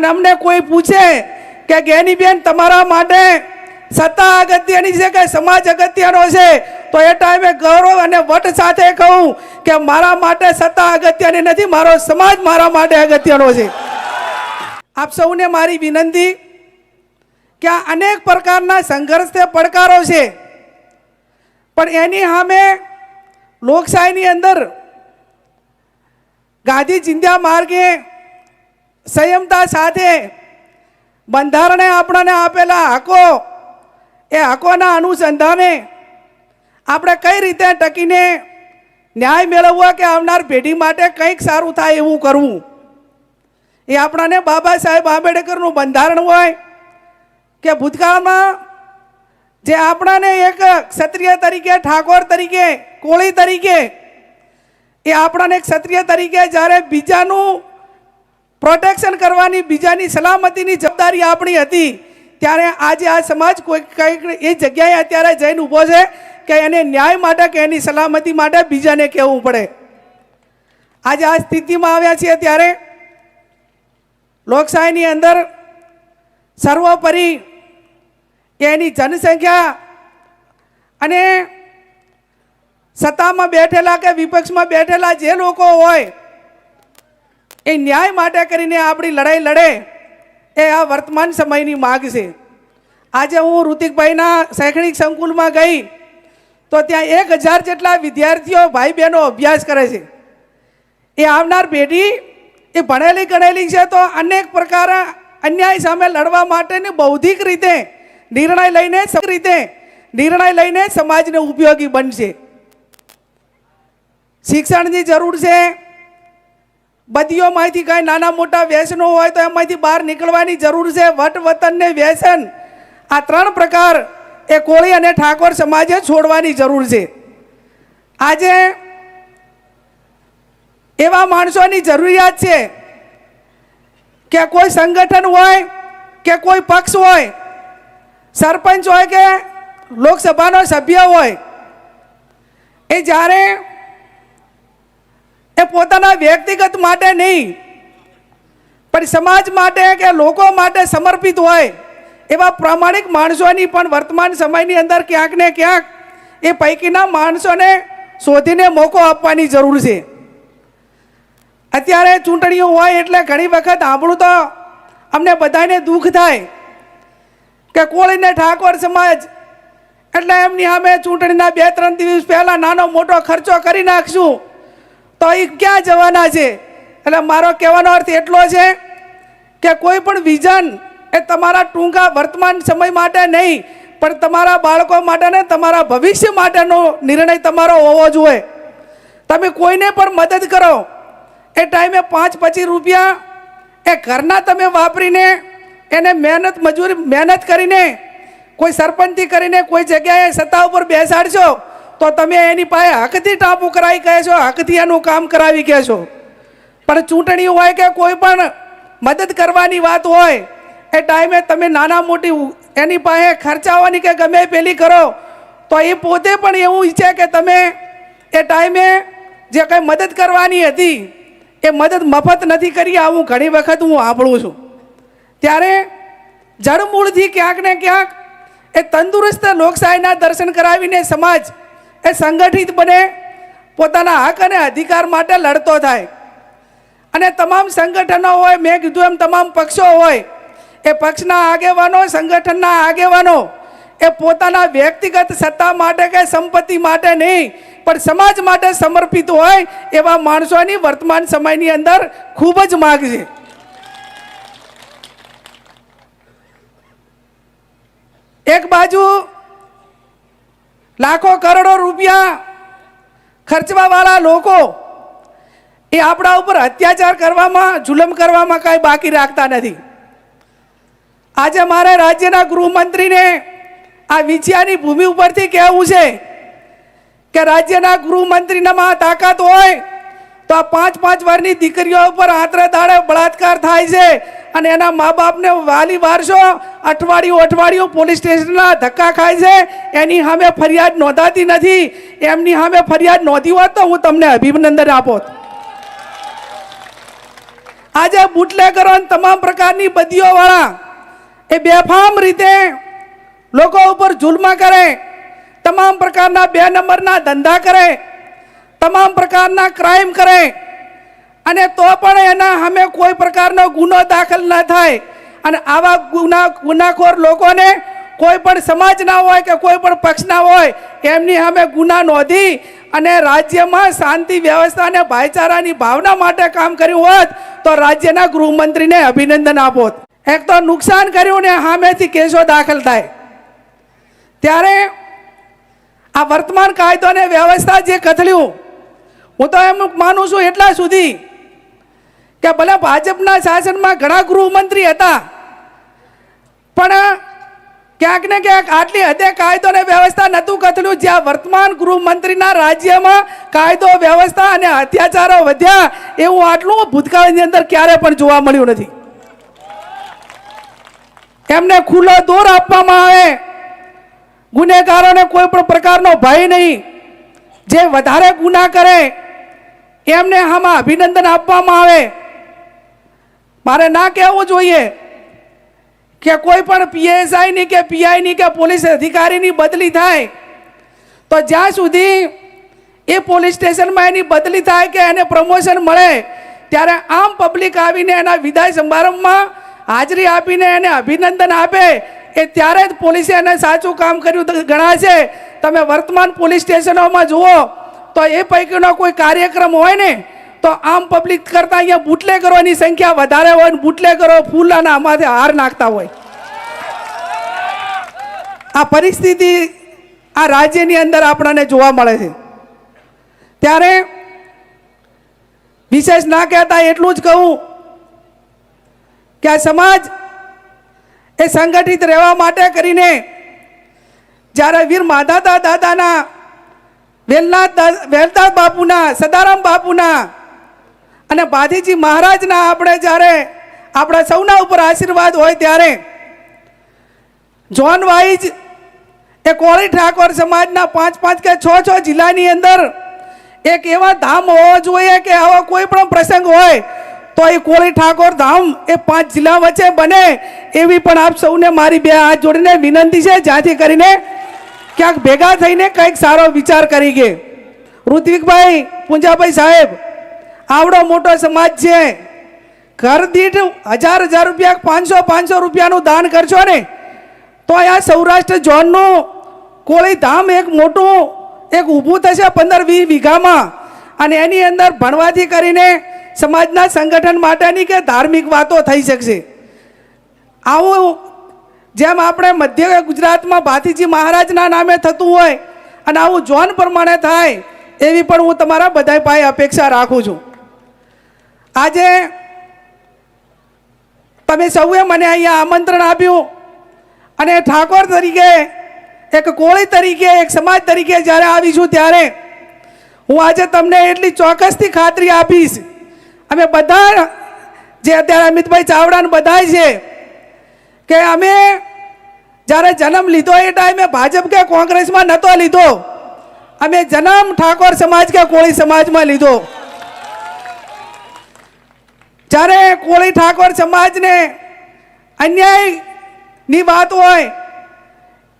અને અમને કોઈ પૂછે કે ગેનીબેન તમારા માટે સત્તા અગત્યની છે કે સમાજ અગત્યનો છે, તો એ ટાઈમે ગૌરવ અને વટ સાથે કહું કે મારા માટે સત્તા અગત્યની નથી, મારો સમાજ મારા માટે અગત્યનો છે. આપ સૌને મારી વિનંતી કે આ અનેક પ્રકારના સંઘર્ષ તે પડકારો છે. પણ એની સામે લોકશાહીની અંદર ગાંધી ચિંધ્યા માર્ગે સંયમતા સાથે બંધારણે આપણને આપેલા હકો, એ હકોના અનુસંધાને આપણે કઈ રીતે ટકીને ન્યાય મેળવવો કે આવનાર પેઢી માટે કંઈક સારું થાય એવું કરવું? એ આપણાને બાબા સાહેબ આંબેડકરનું બંધારણ હોય કે ભૂતકાળમાં જે આપણાને એક ક્ષત્રિય તરીકે, ઠાકોર તરીકે, કોળી તરીકે, એ આપણાને ક્ષત્રિય તરીકે જ્યારે બીજાનું પ્રોટેક્શન કરવાની બીજાની સલામતીની જવાબદારી આપણી હતી. ત્યારે આજે આ સમાજ કોઈ કંઈક એ જગ્યાએ અત્યારે જઈને ઊભો છે કે એને ન્યાય માટે કે એની સલામતી માટે બીજાને કહેવું પડે. આજે આ સ્થિતિમાં આવ્યા છીએ ત્યારે લોકશાહીની અંદર સર્વોપરી એની જનસંખ્યા અને સત્તામાં બેઠેલા કે વિપક્ષમાં બેઠેલા જે લોકો હોય એ ન્યાય માટે કરીને આપણી લડાઈ લડે એ આ વર્તમાન સમયની માગ છે. આજે હું ઋતિકભાઈના શૈક્ષણિક સંકુલમાં ગઈ તો ત્યાં એક હજાર જેટલા વિદ્યાર્થીઓ ભાઈ બહેનો અભ્યાસ કરે છે. એ આવનાર પેઢી એ ભણેલી ગણેલી છે તો અનેક પ્રકાર અન્યાય સામે લડવા માટેની બૌદ્ધિક રીતે નિર્ણય લઈને રીતે નિર્ણય લઈને સમાજને ઉપયોગી બનશે. શિક્ષણની જરૂર છે બદીઓમાંથી કાંઈ નાના મોટા વ્યસનો હોય તો એમાંથી બહાર નીકળવાની જરૂર છે. વટ વતન ને વ્યસન. આ ત્રણ પ્રકાર એ કોળી અને ઠાકોર સમાજે છોડવાની જરૂર છે. આજે એવા માણસોની જરૂરિયાત છે કે કોઈ સંગઠન હોય કે કોઈ પક્ષ હોય, સરપંચ હોય કે લોકસભાનો સભ્ય હોય, એ જ્યારે એ પોતાના વ્યક્તિગત માટે નહીં. પણ સમાજ માટે કે લોકો માટે સમર્પિત હોય, એવા પ્રામાણિક માણસોની પણ વર્તમાન સમયની અંદર ક્યાંક ને ક્યાંક એ પૈકીના માણસોને શોધીને મોકો આપવાની જરૂર છે. અત્યારે ચૂંટણીઓ હોય એટલે ઘણી વખત સાંભળું તો અમને બધાને દુઃખ થાય કે કોળીને ઠાકોર સમાજ, એટલે એમની અમે ચૂંટણીના બે ત્રણ દિવસ પહેલાં નાનો મોટો ખર્ચો કરી નાખશું. તો એ ક્યાં જવાના છે? એટલે મારો કહેવાનો અર્થ એટલો છે કે કોઈ પણ વિઝન એ તમારા ટૂંકા વર્તમાન સમય માટે નહીં, પણ તમારા બાળકો માટે ને તમારા ભવિષ્ય માટેનો નિર્ણય તમારો હોવો જોઈએ. તમે કોઈને પણ મદદ કરો. એ ટાઈમે પાંચ પચીસ રૂપિયા એ ઘરના તમે વાપરીને, એને મહેનત મજૂરી, મહેનત કરીને, કોઈ સરપંચથી કરીને કોઈ જગ્યાએ સત્તા ઉપર બેસાડશો તો તમે એની પાસે હકથી ટાપુ કરાવી કહે છો, હકથી એનું કામ કરાવી કહે છો. પણ ચૂંટણી હોય કે કોઈ પણ મદદ કરવાની વાત હોય, એ ટાઈમે તમે નાના મોટી એની પાસે ખર્ચાવાની કે ગમે પેલી કરો, તો એ પોતે પણ એવું ઈચ્છે કે તમે એ ટાઈમે જે કંઈ મદદ કરવાની હતી, એ મદદ મફત નથી કરી. આવું ઘણી વખત હું સાંભળું છું. ત્યારે જળમૂળથી ક્યાંક ને ક્યાંક એ તંદુરસ્ત લોકશાહીના દર્શન કરાવીને સમાજ એ સંગઠિત બને, પોતાના હક અને અધિકાર માટે લડતો થાય. અને તમામ સંગઠનો હોય, મેં કીધું એમ તમામ પક્ષો હોય, એ પક્ષના આગેવાનો, સંગઠનના આગેવાનો, એ પોતાના વ્યક્તિગત સત્તા માટે કે સંપત્તિ માટે નહીં, પણ સમાજ માટે સમર્પિત હોય, એવા માણસોની વર્તમાન સમયની અંદર ખૂબ જ માગ છે. એક બાજુ લાખો કરોડો રૂપિયા ખર્ચવાવાળા લોકો એ આપણા ઉપર અત્યાચાર કરવામાં, જુલમ કરવામાં કાંઈ બાકી રાખતા નથી. આજે મારે રાજ્યના ગૃહમંત્રીને આ વિછિયાની ભૂમિ ઉપરથી કહેવું છે કે રાજ્યના ગૃહમંત્રીનામાં તાકાત હોય તો આ પાંચ પાંચ વારની દીકરીઓ ઉપર આંતરે દાડે બળાત્કાર થાય છે. અને એના મા બાપને વાલી વારસો, અઠવાડિયું અઠવાડિયું પોલીસ સ્ટેશનના ધક્કા ખાય છે. એની સામે ફરિયાદ નોંધાતી નથી. એમની સામે ફરિયાદ નોંધી હોત તો હું તમને અભિનંદન આપો. આજે બુટલેગરો તમામ પ્રકારની બદીઓવાળા એ બેફામ રીતે લોકો ઉપર જુલ્મ કરે, તમામ પ્રકારના બે નંબરના ધંધા કરે તમામ પ્રકારના ક્રાઇમ કરે. અને તો પણ એના સામે કોઈ પ્રકારનો ગુનો દાખલ ન થાય. અને આવા ગુના, ગુનાખોર લોકોને કોઈ પણ સમાજના હોય કે કોઈ પણ પક્ષના હોય, એમની સામે ગુના નોંધી અને રાજ્યમાં શાંતિ, વ્યવસ્થા અને ભાઈચારાની ભાવના માટે કામ કર્યું હોત, તો રાજ્યના ગૃહમંત્રીને અભિનંદન આપો. એક તો નુકસાન કર્યું ને સામેથી કેસો દાખલ થાય. ત્યારે આ વર્તમાન કાયદો અને વ્યવસ્થા જે કથળ્યું હું તો એમ માનું છું એટલા સુધી કે ભલે ભાજપના શાસનમાં ઘણા ગૃહમંત્રી હતા, પણ ક્યાંક ને ક્યાંક આટલી હદે કાયદો અને વ્યવસ્થા નહોતું કથલું જ્યાં વર્તમાન ગૃહમંત્રીના રાજ્યમાં કાયદો, વ્યવસ્થા અને અત્યાચારો વધ્યા એવું આટલું ભૂતકાળની અંદર ક્યારે પણ જોવા મળ્યું નથી. એમને ખુલ્લો દોર આપવામાં આવે. ગુનેગારોને કોઈ પણ પ્રકારનો ભય નહીં. જે વધારે ગુના કરે એમને આમાં અભિનંદન આપવામાં આવે. મારે ના કહેવું જોઈએ કે કોઈ પણ પીએસઆઈની કે પીઆઈની કે પોલીસ અધિકારીની બદલી થાય, તો જ્યાં સુધી એ પોલીસ સ્ટેશનમાં એની બદલી થાય કે એને પ્રમોશન મળે, ત્યારે આમ પબ્લિક આવીને એના વિદાય સમારંભમાં હાજરી આપીને એને અભિનંદન આપે, એ ત્યારે જ પોલીસે એને સાચું કામ કર્યું ગણાશે. તમે વર્તમાન પોલીસ સ્ટેશનોમાં જુઓ તો એ પૈકીનો કોઈ કાર્યક્રમ હોય ને, તો આમ પબ્લિક કરતાં અહીંયા બુટલેગરોની સંખ્યા વધારે હોય ને બુટલેગરો ફૂલાના આમાંથી હાર નાખતા હોય. આ પરિસ્થિતિ આ રાજ્યની અંદર આપણને જોવા મળે છે. ત્યારે વિશેષ ના કહેતા એટલું જ કહું કે આ સમાજ એ સંગઠિત રહેવા માટે કરીને જ્યારે વીર માધાતા દાદાના વેલનાથ વેલદાસ બાપુના, સદારામ બાપુના અને બાધીજી મહારાજના આપણે જ્યારે આપણા સૌના ઉપર આશીર્વાદ હોય ત્યારે જોન વાઇઝ એ કોળી ઠાકોર સમાજના પાંચ પાંચ કે છ છ જિલ્લાની અંદર એક એવા ધામ હોવો જોઈએ કે આવો કોઈ પણ પ્રસંગ હોય તો એ કોળી ઠાકોર ધામ એ પાંચ જિલ્લા વચ્ચે બને એવી પણ આપ સૌને મારી બે હાથ જોડીને વિનંતી છે. જ્યાંથી કરીને ક્યાંક ભેગા થઈને કંઈક સારો વિચાર કરી કે ઋત્વિકભાઈ, પૂંજાભાઈ સાહેબ, આવડો મોટો સમાજ છે. ઘર દીઠ હજાર હજાર રૂપિયા, પાંચસો પાંચસો રૂપિયાનું દાન કરશો ને તો આ સૌરાષ્ટ્ર ઝોનનું કોળી ધામ એક મોટું, એક ઊભું થશે પંદર વીસ વીઘામાં. અને એની અંદર ભણવાથી કરીને સમાજના સંગઠન માટેની કે ધાર્મિક વાતો થઈ શકશે. આવું જેમ આપણે મધ્ય ગુજરાતમાં ભાતીજી મહારાજના નામે થતું હોય અને આવું જોન પ્રમાણે થાય, એવી પણ હું તમારા બધા પાસે અપેક્ષા રાખું છું. આજે તમે સૌએ મને અહીંયા આમંત્રણ આપ્યું અને ઠાકોર તરીકે, એક કોળી તરીકે, એક સમાજ તરીકે જ્યારે આવીશું ત્યારે હું આજે તમને એટલી ચોક્કસથી ખાતરી આપીશ. અમે બધા જે અત્યારે અમિતભાઈ ચાવડા ને બધા છે કે અમે જ્યારે જન્મ લીધો એ ટાઈમે ભાજપ કે કોંગ્રેસમાં નહોતો લીધો. અમે જન્મ ઠાકોર સમાજ કે કોળી સમાજમાં લીધો. જ્યારે કોળી ઠાકોર સમાજને અન્યાયની વાત હોય,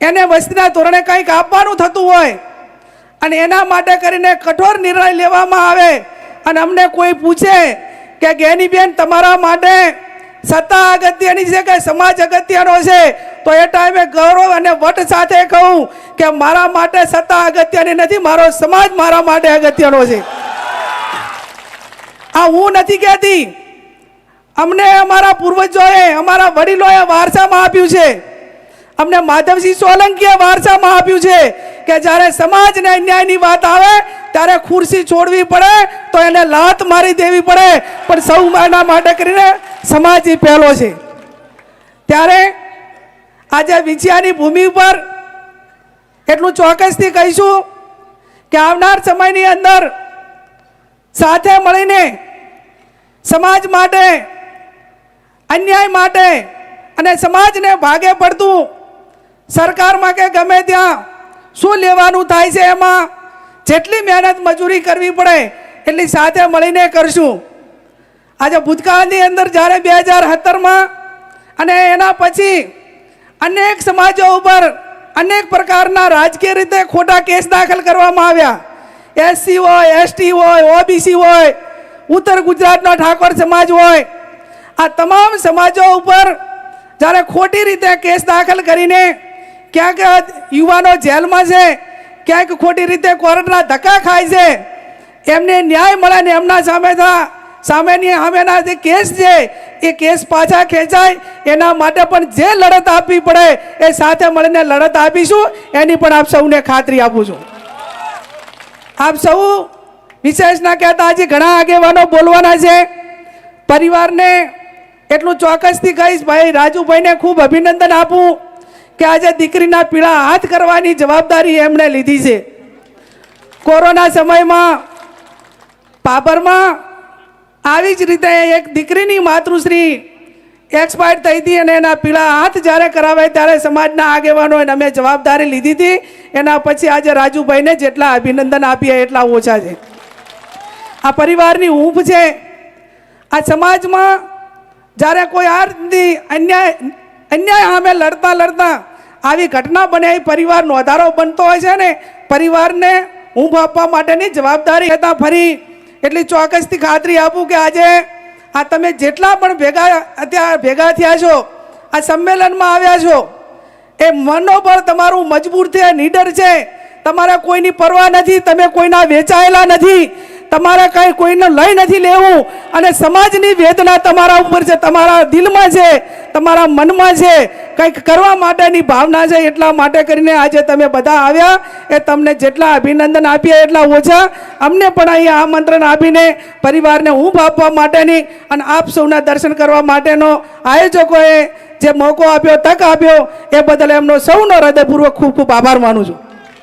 એને વસ્તીના ધોરણે કંઈક આપવાનું થતું હોય, અને એના માટે કરીને કઠોર નિર્ણય લેવામાં આવે, અને અમને કોઈ પૂછે કે ગેનીબેન, તમારા માટે સત્તા અગત્યની છે કે સમાજ અગત્યનો છે, તો એ ટાઈમે ગૌરવ અને વટ સાથે કહું કે મારા માટે સત્તા અગત્યની નથી, મારો સમાજ મારા માટે અગત્યનો છે. આ હું નથી કહેતી. અમને અમારા પૂર્વજોએ, અમારા વડીલોએ વારસામાં આપ્યું છે. અમને માધવસિંહ સોલંકીએ વારસામાં આપ્યું છે કે જ્યારે સમાજને અન્યાયની વાત આવે, ત્યારે ખુરશી છોડવી પડે, તો એને લાત મારી દેવી પડે. પણ સૌ એના માટે કરીને સમાજ એ પહેલો છે. ત્યારે આજે વિછિયાની ભૂમિ ઉપર એટલું ચોક્કસથી કહીશું કે આવનાર સમયની અંદર સાથે મળીને સમાજ માટે, અન્યાય માટે અને સમાજને ભાગે પડતું સરકારમાં કે ગમે ત્યાં શું લેવાનું થાય છે એમાં જેટલી મહેનત મજૂરી કરવી પડે એટલી સાથે મળીને કરશું. આજે ભૂતકાળની અંદર જ્યારે બે હજાર સત્તરમાં અને એના પછી અનેક સમાજો ઉપર અનેક પ્રકારના રાજકીય રીતે ખોટા કેસ દાખલ કરવામાં આવ્યા. એસસી હોય, એસટી હોય, ઓબીસી હોય, ઉત્તર ગુજરાતનો ઠાકોર સમાજ હોય. આ તમામ સમાજો ઉપર જ્યારે ખોટી રીતે કેસ દાખલ કરીને ક્યાંક યુવાનો જેલમાં છે, ક્યાંક ખોટી રીતે કોર્ટના ધક્કા ખાય છે, એમને ન્યાય મળે ને એમના સામે થા સામેની સામેના જે કેસ છે, એ કેસ પાછા ખેંચાય. એના માટે પણ જે લડત આપવી પડે, એ સાથે મળીને લડત આપીશું. એની પણ આપ સૌને ખાતરી આપું છું. આપ સૌ વિશેષ ના કહેતા હજી ઘણા આગેવાનો બોલવાના છે. પરિવારને એટલું ચોક્કસથી કહીશ, ભાઈ, રાજુભાઈને ખૂબ અભિનંદન આપું કે આજે દીકરીના પીળા હાથ કરવાની જવાબદારી એમણે લીધી છે. કોરોના સમયમાં, પાપરમાં આવી જ રીતે એક દીકરીની માતૃશ્રી એક્સપાયર થઈ હતી અને એના પીળા હાથ જ્યારે કરાવાય ત્યારે સમાજના આગેવાનો એને અમે જવાબદારી લીધી હતી. એના પછી આજે રાજુભાઈને જેટલા અભિનંદન આપીએ એટલા ઓછા છે. આ પરિવારની ઊંફ છે. આ સમાજમાં જ્યારે કોઈ આ રીતની અન્યાય અન્યાય સામે લડતા લડતા આવી ઘટના બને, એ પરિવારનો વધારો બનતો હોય છે ને, પરિવારને ઊંઘ આપવા માટેની જવાબદારી હતા ફરી એટલી ચોક્કસથી ખાતરી આપું કે આજે આ તમે જેટલા પણ ભેગા અત્યારે ભેગા થયા છો, આ સંમેલનમાં આવ્યા છો, એ મનોબળ તમારું મજબૂર છે, નીડર છે. તમારા કોઈની પરવા નથી, તમે કોઈના વેચાયેલા નથી. તમારે કઈ કોઈને લઈ નથી લેવું. અને સમાજની વેદના તમારા ઉપર છે, તમારા દિલમાં છે, તમારા મનમાં છે. કંઈક કરવા માટેની ભાવના છે, એટલા માટે કરીને આજે તમે બધા આવ્યા. એ તમને જેટલા અભિનંદન આપ્યા એટલા ઓછા. અમને પણ અહીંયા આમંત્રણ આપીને પરિવારને ઊંઘ આપવા માટેની અને આપ સૌના દર્શન કરવા માટેનો આયોજકોએ જે મોકો આપ્યો, તક આપ્યો, એ બદલ એમનો સૌનો હૃદયપૂર્વક ખૂબ ખૂબ આભાર માનું છું.